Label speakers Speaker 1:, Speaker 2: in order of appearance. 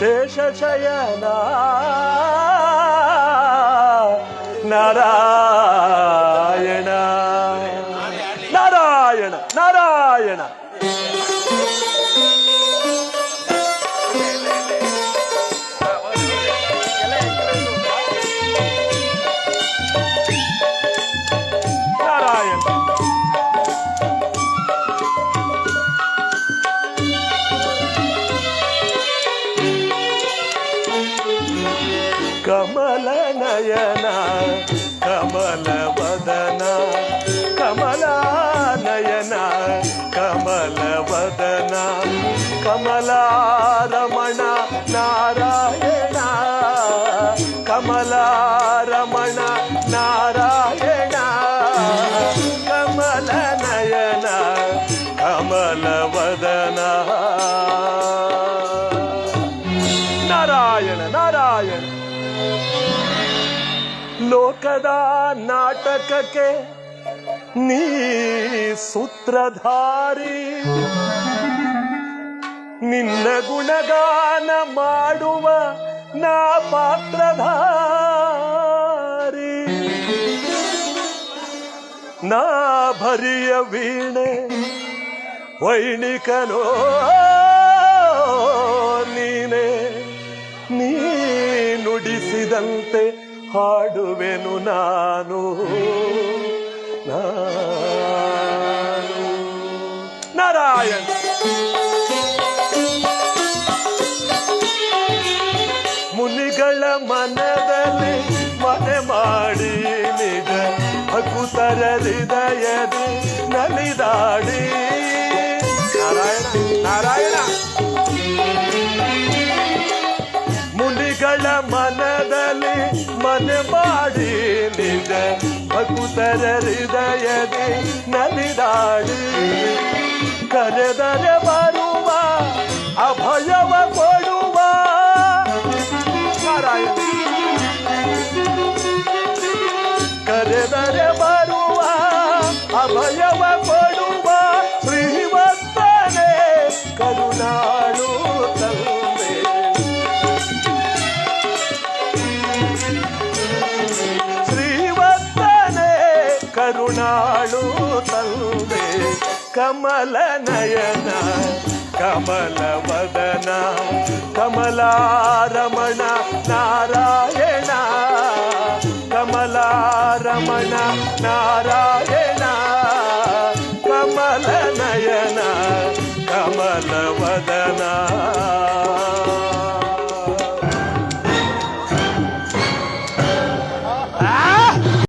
Speaker 1: శేషశయన నారాయణ. నారాయణ నారాయణ. నయన కమల వదన కమలా నయన కమల వదన కమలారమణ నారాయణ కమలారమణ నారాయణ కమల నయన కమల వదనా. ಲೋಕದ ನಾಟಕಕ್ಕೆ ನೀ ಸೂತ್ರಧಾರಿ. ನಿನ್ನ ಗುಣಗಾನ ಮಾಡುವ ನಾ ಪಾತ್ರಧಾರಿ. ನಾ ಭರಿಯ ವೀಣೆ ವೈಣಿಕನೋ ನೀನೆ. ನೀ ನುಡಿಸಿದಂತೆ ಹಾಡುವೆನು ನಾನು. ನಾನು. ನಾರಾಯಣ. ಮುನಿಗಳ ಮನದಲ್ಲಿ ಮನೆ ಮಾಡಿ ನಿಜ ಹೃದಯದಿ ನಲಿದಾಡಿ. ಮುನಿಗಳ ಮನದಲ್ಲಿ ಮನೆ ಮಾಡಿ ನಿಜ ಭಕುತರ ಹೃದಯದಿ ನಲಿದಾಡಿ. ಕರೆದರೆ ಬರುವ, ಅಭಯವ ಕೊಡುವ. ಕರೆದರೆ ಬರುವ ಅಭಯವ ಕರುಣಾಳು ತಂದೆ ಕಮಲ ನಯನ ಕಮಲ ವದನ ಕಮಲಾರಮಣ ನಾರಾಯಣ ಕಮಲಾರಮಣ ನಾರಾಯಣ ಕಮಲ